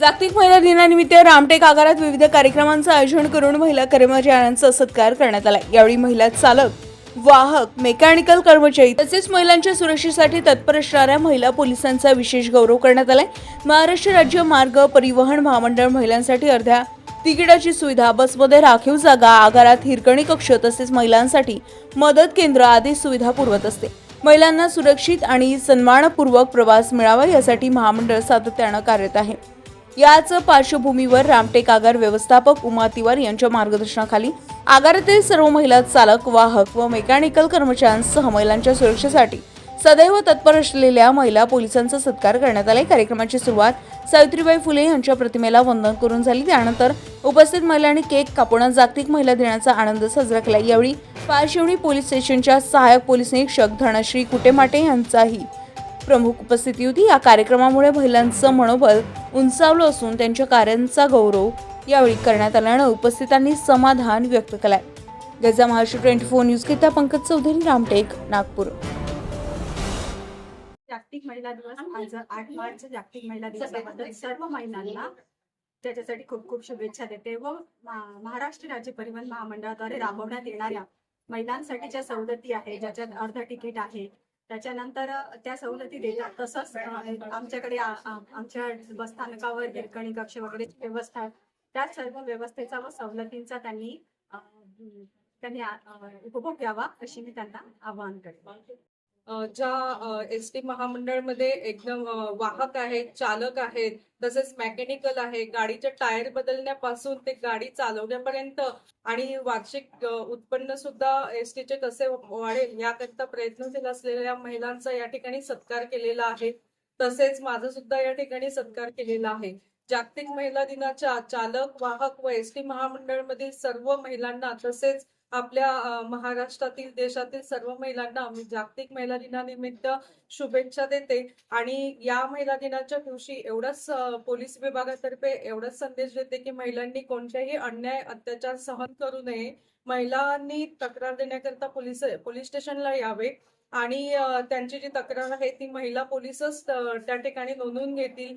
जागतिक महिला दिनानिमित्त रामटेक आगारात विविध कार्यक्रमांचं आयोजन करून महिला कर्मचाऱ्यांचा सत्कार करण्यात आला यावेळी महिला चालक वाहक मेकॅनिकल कर्मचारी तसेच महिलांच्या सुरक्षेसाठी तत्पर असणाऱ्या महिला पोलिसांचा विशेष गौरव करण्यात आलाय. महाराष्ट्र राज्य मार्ग परिवहन महामंडळ महिलांसाठी अर्ध्या तिकिटाची सुविधा बसमध्ये राखीव जागा आगारात हिरकणी कक्ष तसेच महिलांसाठी मदत केंद्र आदी सुविधा पुरवत असते. महिलांना सुरक्षित आणि सन्मानपूर्वक प्रवास मिळावा यासाठी महामंडळ सातत्यानं कार्यरत आहे. याच पार्श्वभूमीवर रामटेक आगार व्यवस्थापक उमा तिवार यांच्या मार्गदर्शनाखाली आगारातील सर्व महिला चालक वाहक व मेकॅनिकल कर्मचाऱ्यांसह महिलांच्या सुरक्षेसाठी सदैव तत्पर असलेल्या महिला पोलिसांचा सत्कार करण्यात आला. कार्यक्रमाची सुरुवात सावित्रीबाई फुले यांच्या प्रतिमेला वंदन करून झाली. त्यानंतर उपस्थित महिलांनी केक कापून जागतिक महिला दिनाचा आनंद साजरा केला. यावेळी पारशिवणी पोलीस स्टेशनच्या सहाय्यक पोलीस निरीक्षक धनश्री कुटेमाटे यांचाही प्रमुख उपस्थिती होती. या कार्यक्रमामुळे महिलांचं मनोबल उंचावलं असून त्यांच्या कार्यांचा गौरव यावेळी करण्यात आल्यानं उपस्थितांनी समाधान व्यक्त केलंय. गजा महाराष्ट्र ट्वेंटी फोर न्यूज करिता पंकज चौधरी रामटेक नागपूर. जागतिक महिला दिवस आज आठ मार्च जागतिक महिला दिवसाबद्दल सर्व महिलांना त्याच्यासाठी खूप खूप शुभेच्छा देते व महाराष्ट्र राज्य परिवहन महामंडळाद्वारे राबवण्यात येणाऱ्या महिलांसाठीच्या सवलती आहे ज्याच्यात अर्ध तिकीट आहे त्याच्यानंतर त्या सवलती देतात. तसंच आमच्याकडे आमच्या बसस्थानकावर हिरकणी कक्ष वगैरे व्यवस्था त्या सर्व व्यवस्थेचा व सवलतींचा त्यांनी त्यांनी उपभोग घ्यावा अशी मी त्यांना आवाहन करते. ज्या एस टी महामंडळमध्ये एकदम वाहक आहेत चालक आहेत तसेच मेकॅनिकल आहे गाडीचे टायर बदलण्यापासून ते गाडी चालवण्यापर्यंत आणि वार्षिक उत्पन्न सुद्धा एस टीचे कसे वाढेल याकरता प्रयत्नशील असलेल्या महिलांचा या ठिकाणी सत्कार केलेला आहे. तसेच माझा सुद्धा या ठिकाणी सत्कार केलेला आहे. जागतिक महिला दिनाच्या चालक वाहक व एस टी महामंडळमधील सर्व महिलांना तसेच आपल्या महाराष्ट्रातील देशातील सर्व महिलांना मी जागतिक महिला दिनानिमित्त शुभेच्छा देते. आणि या महिला दिनाच्या दिवशी एवढंच पोलीस विभागातर्फे एवढाच संदेश देते की महिलांनी कोणत्याही अन्याय अत्याचार सहन करू नये. महिलांनी तक्रार देण्याकरता पोलीस पोलीस स्टेशनला यावे. आणि त्यांची जी तक्रार आहे ती महिला पोलीसच त्या ठिकाणी नोंदवून घेतील.